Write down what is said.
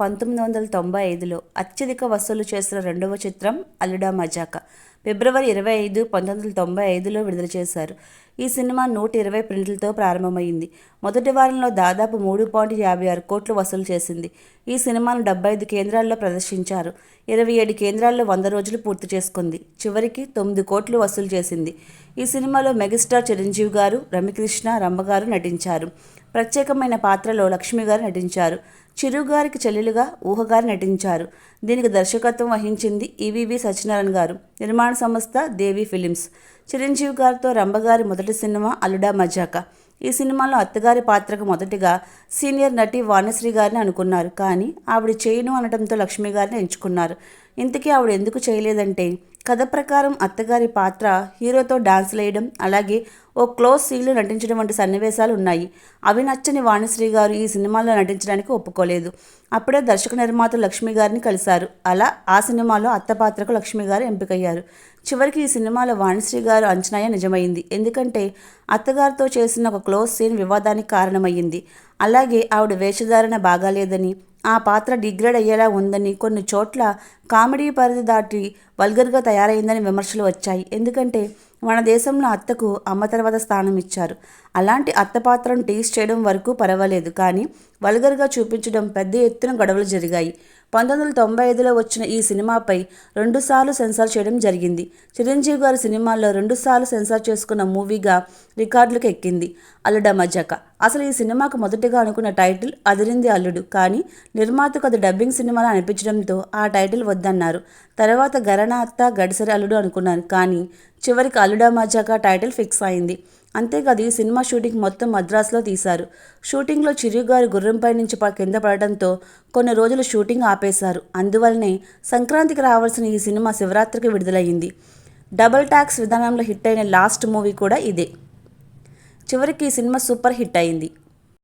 పంతొమ్మిది వందల తొంభై ఐదులో అత్యధిక వసూలు చేసిన రెండవ చిత్రం అల్లుడా మజాకా. ఫిబ్రవరి ఇరవై ఐదు పంతొమ్మిది వందల తొంభై ఐదులో విడుదల చేశారు. ఈ సినిమా నూట ఇరవై ప్రింట్లతో ప్రారంభమైంది. మొదటి వారంలో దాదాపు మూడు పాయింట్ యాభై ఆరు కోట్లు వసూలు చేసింది. ఈ సినిమాను డెబ్బై ఐదు కేంద్రాల్లో ప్రదర్శించారు. ఇరవై ఏడు కేంద్రాల్లో వంద రోజులు పూర్తి చేసుకుంది. చివరికి తొమ్మిది కోట్లు వసూలు చేసింది. ఈ సినిమాలో మెగాస్టార్ చిరంజీవి గారు రమ్యకృష్ణ రమ్మగారు నటించారు. ప్రత్యేకమైన పాత్రలో లక్ష్మి గారు నటించారు. చిరు గారికి చెల్లెలుగా ఊహగారు నటించారు. దీనికి దర్శకత్వం వహించింది ఈవీవి సత్యనారాయణ గారు. నిర్మాణ సంస్థ దేవి ఫిలిమ్స్. చిరంజీవి గారితో రంభగారి మొదటి సినిమా అల్లుడా మజాకా. ఈ సినిమాలో అత్తగారి పాత్రకు మొదటిగా సీనియర్ నటి వాణిశ్రీ గారిని అనుకున్నారు. కానీ ఆవిడ చేయను అనడంతో లక్ష్మి గారిని ఎంచుకున్నారు. ఇంతకీ ఆవిడ ఎందుకు చేయలేదంటే కథ ప్రకారం అత్తగారి పాత్ర హీరోతో డాన్స్ వేయడం అలాగే ఓ క్లోజ్ సీన్లు నటించడం వంటి సన్నివేశాలు ఉన్నాయి. అవి నచ్చని వాణిశ్రీ గారు ఈ సినిమాలో నటించడానికి ఒప్పుకోలేదు. అప్పుడే దర్శక నిర్మాత లక్ష్మి గారిని కలిశారు. అలా ఆ సినిమాలో అత్త పాత్రకు లక్ష్మి గారు ఎంపికయ్యారు. చివరికి ఈ సినిమాలో వాణిశ్రీ గారు అంచనాయ నిజమైంది. ఎందుకంటే అత్తగారితో చేసిన ఒక క్లోజ్ సీన్ వివాదానికి కారణమయ్యింది. అలాగే ఆవిడ వేషధారణ బాగాలేదని ఆ పాత్ర డిగ్రేడ్ అయ్యేలా ఉందని కొన్ని చోట్ల కామెడీ పరిధి దాటి వల్గర్గా తయారైందని విమర్శలు వచ్చాయి. ఎందుకంటే మన దేశంలో అత్తకు అమ్మ తర్వాత స్థానం ఇచ్చారు. అలాంటి అత్త పాత్రను టీస్ చేయడం వరకు పర్వాలేదు. కానీ వల్గర్గా చూపించడం పెద్ద ఎత్తున గొడవలు జరిగాయి. పంతొమ్మిది వందల తొంభై ఐదులో వచ్చిన ఈ సినిమాపై రెండుసార్లు సెన్సార్ చేయడం జరిగింది. చిరంజీవి గారి సినిమాల్లో రెండుసార్లు సెన్సార్ చేసుకున్న మూవీగా రికార్డులకు ఎక్కింది అల్లుడ మజాక. అసలు ఈ సినిమాకు మొదటగా అనుకున్న టైటిల్ అదిరింది అల్లుడు. కానీ నిర్మాతకు అది డబ్బింగ్ సినిమాలో అనిపించడంతో ఆ టైటిల్ వద్దన్నారు. తర్వాత గరణ అత్త గడిసరి అల్లుడు అనుకున్నాను కానీ చివరికి అల్లుడా మజాక టైటిల్ ఫిక్స్ అయింది. అంతేకాదు ఈ సినిమా షూటింగ్ మొత్తం మద్రాసులో తీశారు. షూటింగ్లో చిరు గారు గుర్రంపై నుంచి కింద పడడంతో కొన్ని రోజులు షూటింగ్ ఆపేశారు. అందువల్లనే సంక్రాంతికి రావాల్సిన ఈ సినిమా శివరాత్రికి విడుదలయ్యింది. డబుల్ ట్యాక్స్ విధానంలో హిట్ అయిన లాస్ట్ మూవీ కూడా ఇదే. చివరికి ఈ సినిమా సూపర్ హిట్ అయింది